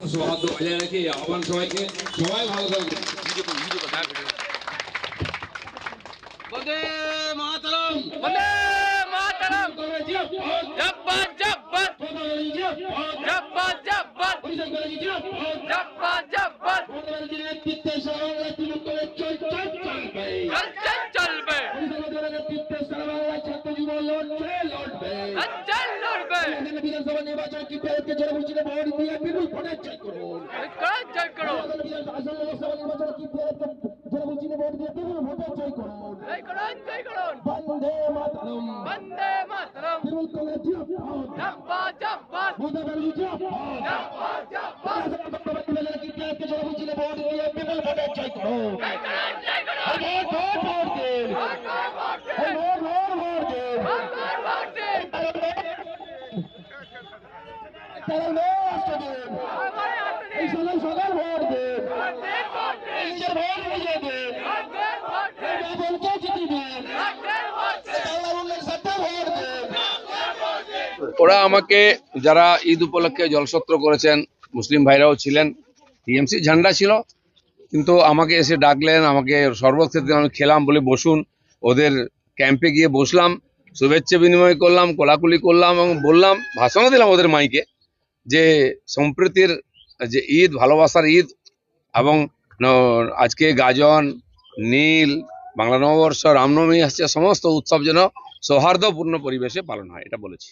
সৌহার্দ্য বজায় রেখে আহ্বান সবাইকে সবাই ভালো থাকবে বন্দে মাতরম বন্দে মাতরম জব্বার জব্বার জব্বার জব্বার জব্বার জব্বার চল চল চলবে চল লড়বে বিধানসভা নির্বাচন কি পেরেছে জেলা মুর্শিদে ভোট দিয়ে বিপুল ভোটের জয় করুন। করো জয় করো। আসন্ন লোকসভা নির্বাচনে কি জেলা মুর্শিদে ভোট দিয়ে বিপুল ভোটের জয় করুন। জয় করো জয় করো বন্দে মাতরম। বন্দে মাতরম। তৃণমূল কংগ্রেস জিন্দাবাদ মমতা ব্যানার্জি জিন্দাবাদ ভোট দিয়ে বিপুল ভোটের জয় করুন। জয় করো জয় করো ভোট ভোট ভোট দিন vote vote vote vote vote দিন ভোট ভোট দিন দিন। এই সকাল ভোট দিন। নিজের ভোট নিজে দিন। দিন। ওরা আমাকে যারা ঈদ উপলক্ষে জলসত্র করেছেন, মুসলিম ভাইরাও ছিলেন, টিএমসি ঝান্ডা ছিল, কিন্তু আমাকে এসে ডাকলেন, আমাকে সর্বক্ষেত্রে আমি খেলাম বলে বসুন, ওদের ক্যাম্পে গিয়ে বসলাম, শুভেচ্ছা বিনিময় করলাম, কোলাকুলি করলাম এবং বললাম, ভাষণও দিলাম ওদের মাইকে যে সম্প্রীতির, যে ঈদ, ভালোবাসার ঈদ এবং আজকে গাজন, নীল, বাংলা নববর্ষ, রামনবমী আসছে সমস্ত উৎসব যেন সৌহার্দ্যপূর্ণ পরিবেশে পালন হয়, এটা বলেছি।